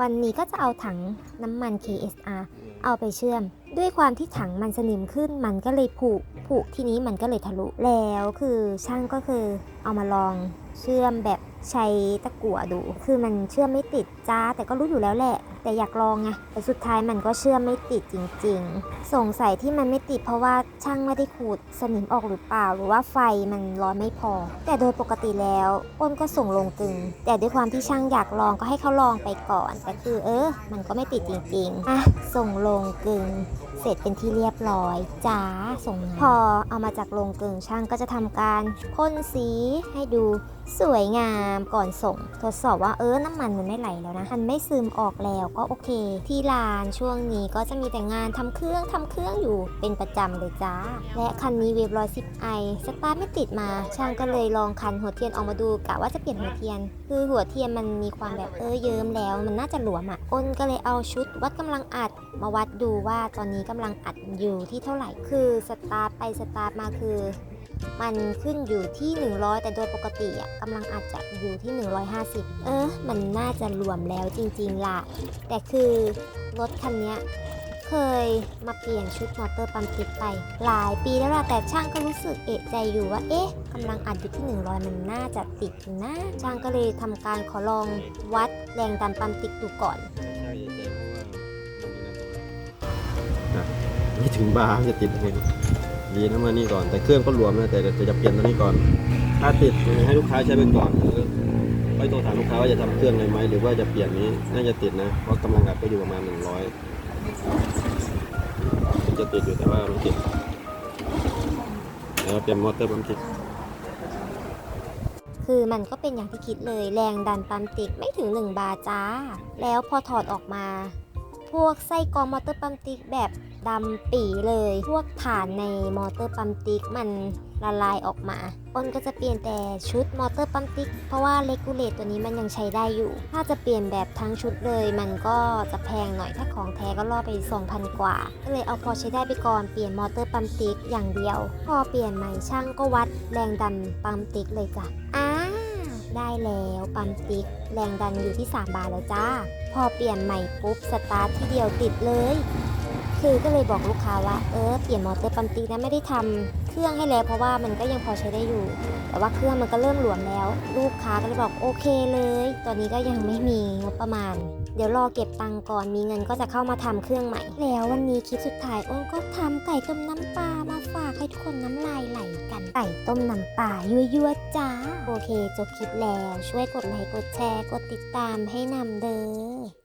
วันนี้ก็จะเอาถังน้ำมัน KSR เอาไปเชื่อม ด้วยความที่ถังมันสนิมขึ้นมันก็เลยผุผุทีนี้มันก็เลยทะลุแล้วคือช่างก็คือเอามาลองเชื่อมแบบใช้ตะกั่วดู คือมันเชื่อมไม่ติดจ้า แต่ก็รู้อยู่แล้วแหละ แต่อยากลองไงแต่สุดท้ายมันก็เชื่อมไม่ติดจริง ๆ สงสัยที่มันไม่ติดเพราะว่าช่างไม่ได้ขูดสนิมออกหรือเปล่า หรือว่าไฟมันร้อนไม่พอ แต่โดยปกติแล้วอ้นก็ส่งลงกึง แต่ด้วยความที่ช่างอยากลองก็ให้เขาลองไปก่อน แต่คือเออ มันก็ไม่ติดจริงๆอะส่งลงงกึงเสร็จเป็นที่เรียบร้อยจ้าส่งงาพอเอามาจากโรงกลึงช่างก็จะทำการพ่นสีให้ดูสวยงามก่อนส่ง ทดสอบว่าเออน้ำมันมันไม่ไหลแล้วนะมันไม่ซึมออกแล้วก็โอเค ที่ลานช่วงนี้ก็จะมีแต่งานทำเครื่องทำเครื่องอยู่เป็นประจำเลยจ้า และคันนี้เวฟร้อยสิบไอสตาร์ไม่ติดมา ช่างก็เลยลองคันหัวเทียนออกมาดูกะว่าจะเปลี่ยนหัวเทียน คือหัวเทียนมันมีความแบบเออเยิ้มแล้ว มันน่าจะหลวมอะอ้นก็เลยเอาชุดวัดกำลังอัดมาวัดดูว่าตอนนี้กำลังอัดอยู่ที่เท่าไหร่ คือสตาร์ทไปสตาร์ทมาคือ มันขึ้นอยู่ที่ 100 แต่โดยปกติอะกำลังอัดจะอยู่ที่ 150 เออ มันน่าจะรวมแล้วจริงๆล่ะ แต่คือรถคันเนี้ยเคยมาเปลี่ยนชุดมอเตอร์ปั๊มติดไป หลายปีแล้วล่ะแต่ช่างก็รู้สึกเอะใจอยู่ว่า เอ๊ะกำลังอัดอยู่ที่ 100 มันน่าจะติดนะช่างก็เลยทำการขอลองวัดแรงดันปั๊มติดดูก่อน ไม่ถึงบาร์จะติดเองดีนะมานี่ก่อน แต่เครื่องก็รวมนะแต่จะเปลี่ยนตัวนี้ก่อน ถ้าติดให้ลูกค้าใช้ไปก่อนแล้วค่อยโทรถามลูกค้าว่าจะทำเครื่องเลยไหมหรือว่าจะเปลี่ยนนี้น่าจะติดนะเพราะกำลังอัดก็อยู่ประมาณหนึ่งร้อยจะติดอยู่แต่ว่ามันติดแล้วเปลี่ยนมอเตอร์ปั๊มติดคือมันก็เป็นอย่างที่คิดเลยแรงดันปั๊มติกไม่ถึง 1 บาร์จ้า แล้วพอถอดออกมา พวกไส้กรองมอเตอร์ปั๊มติกแบบดำปีเลย พวกฐานในมอเตอร์ปั๊มติกมันละลายออกมาอ้นก็จะเปลี่ยนแต่ชุดมอเตอร์ปั๊มติกเพราะว่าเลกูเลตตัวนี้มันยังใช้ได้อยู่ ถ้าจะเปลี่ยนแบบทั้งชุดเลย มันก็จะแพงหน่อยถ้าของแท้ก็ล่อไป 2,000 กว่า ก็เลยเอาพอใช้ได้ไปก่อนเปลี่ยนมอเตอร์ปั๊มติกอย่างเดียว พอเปลี่ยนใหม่ช่างก็วัดแรงดันปั๊มติกเลยจ้ะอ่า ได้แล้ว ปั๊มติ๊ก แรงดันอยู่ที่ 3 บาร์แล้วจ้า พอเปลี่ยนใหม่ปุ๊บ สตาร์ทที่เดียวติดเลย คือก็เลยบอกลูกค้าว่า เออ เปลี่ยนมอเตอร์ปั๊มติ๊กนะไม่ได้ทำ เครื่องให้แล้ว เพราะว่ามันก็ยังพอใช้ได้อยู่ แต่ว่าเครื่องมันก็เริ่มหลวมแล้ว ลูกค้าก็เลยบอกโอเคเลย ตอนนี้ก็ยังไม่มีงบประมาณ เดี๋ยวรอเก็บตังก่อนมีเงินก็จะเข้ามาทำเครื่องใหม่ แล้ววันนี้คลิปสุดท้ายโอ้นก็ทำไก่ต้มน้ำปลามาฝากให้ทุกคนน้ำลายไหลกันไก่ต้มน้ำปลายั่วๆจ้าโอเคจบคลิปแล้วช่วยกดไลค์กดแชร์ กดติดตามให้นำเด้อ